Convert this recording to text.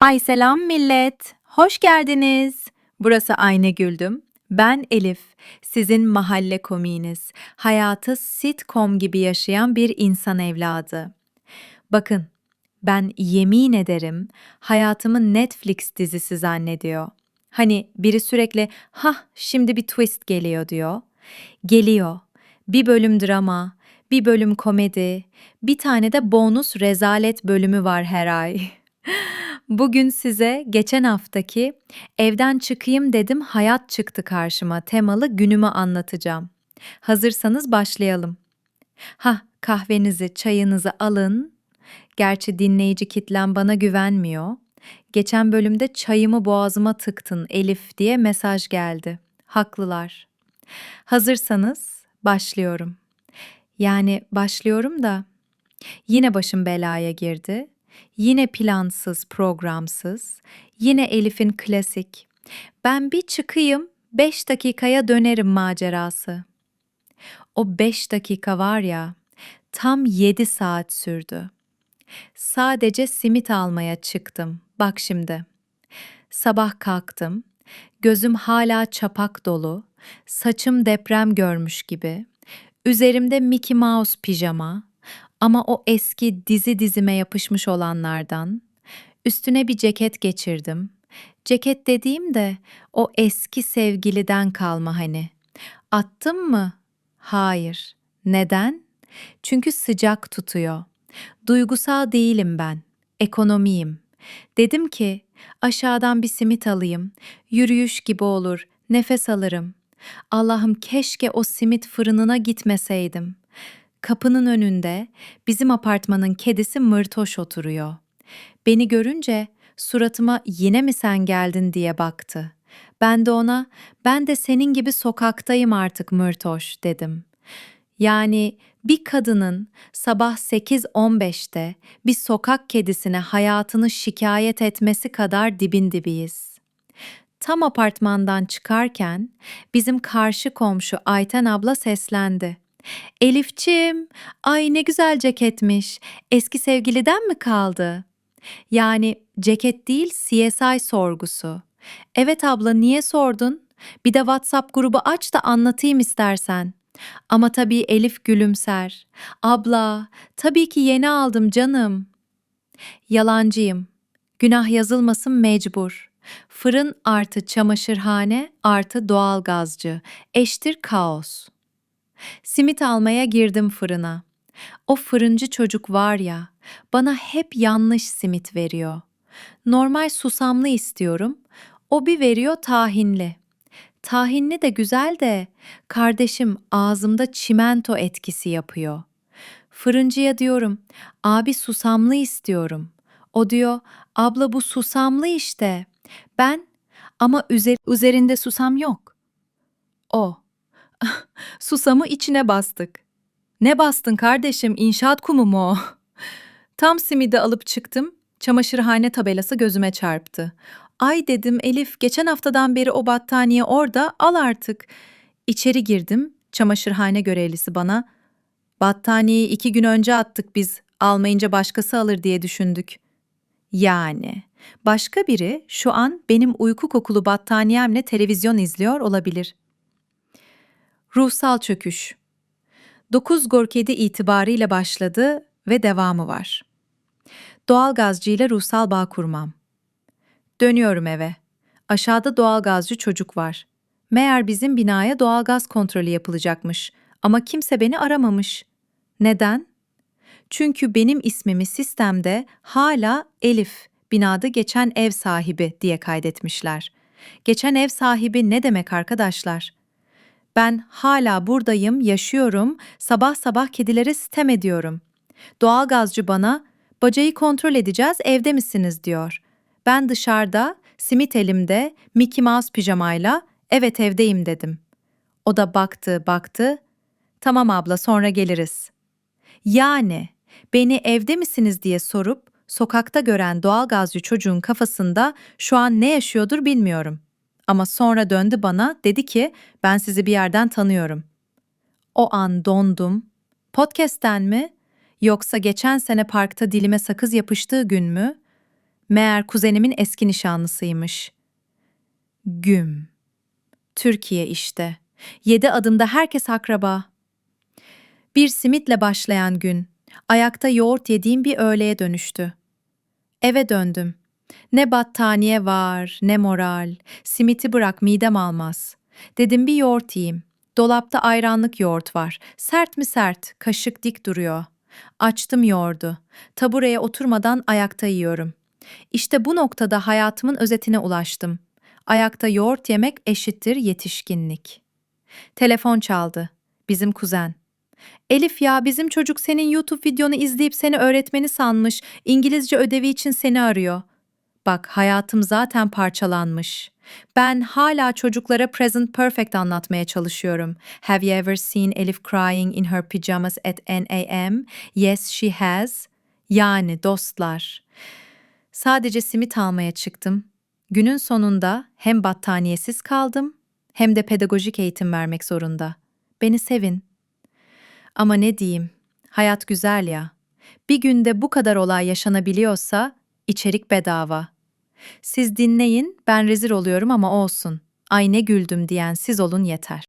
Ay selam millet, hoş geldiniz. Burası Ayna Güldüm. Ben Elif, sizin mahalle komiğiniz. Hayatı sitcom gibi yaşayan bir insan evladı. Bakın, ben yemin ederim hayatımı Netflix dizisi zannediyor. Hani biri sürekli ha şimdi bir twist geliyor diyor. Geliyor. Bir bölüm drama, bir bölüm komedi, bir tane de bonus rezalet bölümü var her ay. Bugün size geçen haftaki evden çıkayım dedim hayat çıktı karşıma temalı günümü anlatacağım. Hazırsanız başlayalım. Ha kahvenizi, çayınızı alın. Gerçi dinleyici kitlem bana güvenmiyor. Geçen bölümde çayımı boğazıma tıktın Elif diye mesaj geldi. Haklılar. Hazırsanız başlıyorum. Yani başlıyorum da yine başım belaya girdi. Yine plansız, programsız. Yine Elif'in klasik. Ben bir çıkayım, beş dakikaya dönerim macerası. O beş dakika var ya, tam yedi saat sürdü. Sadece simit almaya çıktım. Bak şimdi. Sabah kalktım. Gözüm hala çapak dolu. Saçım deprem görmüş gibi. Üzerimde Mickey Mouse pijama ama o eski dizi dizime yapışmış olanlardan. Üstüne bir ceket geçirdim. Ceket dediğim de o eski sevgiliden kalma hani. Attım mı? Hayır. Neden? Çünkü sıcak tutuyor. Duygusal değilim ben. Ekonomiyim. Dedim ki aşağıdan bir simit alayım. Yürüyüş gibi olur. Nefes alırım. Allah'ım keşke o simit fırınına gitmeseydim. Kapının önünde bizim apartmanın kedisi Mırtoş oturuyor. Beni görünce suratıma yine mi sen geldin diye baktı. Ben de ona ben de senin gibi sokaktayım artık Mırtoş dedim. Yani bir kadının sabah 8.15'te bir sokak kedisine hayatını şikayet etmesi kadar dibin dibiyiz. Tam apartmandan çıkarken bizim karşı komşu Ayten abla seslendi. Elifçim, ay ne güzel ceketmiş. Eski sevgiliden mi kaldı? Yani ceket değil CSI sorgusu. Evet abla niye sordun? Bir de WhatsApp grubu aç da anlatayım istersen. Ama tabii Elif gülümser. Abla, tabii ki yeni aldım canım. Yalancıyım. Günah yazılmasın mecbur. Fırın artı çamaşırhane artı doğalgazcı eştir kaos. Simit almaya girdim fırına. O fırıncı çocuk var ya, bana hep yanlış simit veriyor. Normal susamlı istiyorum, o bir veriyor tahinli. Tahinli de güzel de kardeşim ağzımda çimento etkisi yapıyor. Fırıncıya diyorum, abi susamlı istiyorum. O diyor, abla bu susamlı işte. Ben ama üzer- üzerinde susam yok. O, susamı içine bastık. Ne bastın kardeşim, inşaat kumu mu o? Tam simidi alıp çıktım, çamaşırhane tabelası gözüme çarptı. Ay dedim Elif, geçen haftadan beri o battaniye orada, al artık. İçeri girdim, çamaşırhane görevlisi bana, battaniyeyi iki gün önce attık biz, almayınca başkası alır diye düşündük. Yani, başka biri şu an benim uyku kokulu battaniyemle televizyon izliyor olabilir. Ruhsal çöküş 9 Gorkedi itibarıyla başladı ve devamı var. Doğalgazcıyla ruhsal bağ kurmam. Dönüyorum eve. Aşağıda doğalgazcı çocuk var. Meğer bizim binaya doğalgaz kontrolü yapılacakmış ama kimse beni aramamış. Neden? Çünkü benim ismimi sistemde hala Elif, binada geçen ev sahibi diye kaydetmişler. Geçen ev sahibi ne demek arkadaşlar? Ben hala buradayım, yaşıyorum, sabah sabah kedilere sitem ediyorum. Doğalgazcı bana, bacayı kontrol edeceğiz, evde misiniz diyor. Ben dışarıda, simit elimde, Mickey Mouse pijamayla, evet evdeyim dedim. O da baktı, baktı, tamam abla sonra geliriz. Yani beni evde misiniz diye sorup sokakta gören doğalgazcı çocuğun kafasında şu an ne yaşıyordur bilmiyorum. Ama sonra döndü bana, dedi ki ben sizi bir yerden tanıyorum. O an dondum. Podcast'ten mi? Yoksa geçen sene parkta dilime sakız yapıştığı gün mü? Meğer kuzenimin eski nişanlısıymış. Güm. Türkiye işte. Yedi adımda herkes akraba. Bir simitle başlayan gün, ayakta yoğurt yediğim bir öğleye dönüştü. Eve döndüm. Ne battaniye var, ne moral. Simiti bırak midem almaz. Dedim bir yoğurt yiyeyim. Dolapta ayranlık yoğurt var. Sert mi sert, kaşık dik duruyor. Açtım yoğurdu. Tabureye oturmadan ayakta yiyorum. İşte bu noktada hayatımın özetine ulaştım. Ayakta yoğurt yemek eşittir yetişkinlik. Telefon çaldı. Bizim kuzen. Elif ya bizim çocuk senin YouTube videonu izleyip seni öğretmeni sanmış. İngilizce ödevi için seni arıyor. Bak hayatım zaten parçalanmış. Ben hala çocuklara present perfect anlatmaya çalışıyorum. Have you ever seen Elif crying in her pajamas at 10 a.m.? Yes, she has. Yani dostlar. Sadece simit almaya çıktım. Günün sonunda hem battaniyesiz kaldım hem de pedagojik eğitim vermek zorunda. Beni sevin. Ama ne diyeyim? Hayat güzel ya. Bir günde bu kadar olay yaşanabiliyorsa içerik bedava. Siz dinleyin, ben rezil oluyorum ama olsun. Ay ne güldüm diyen siz olun yeter.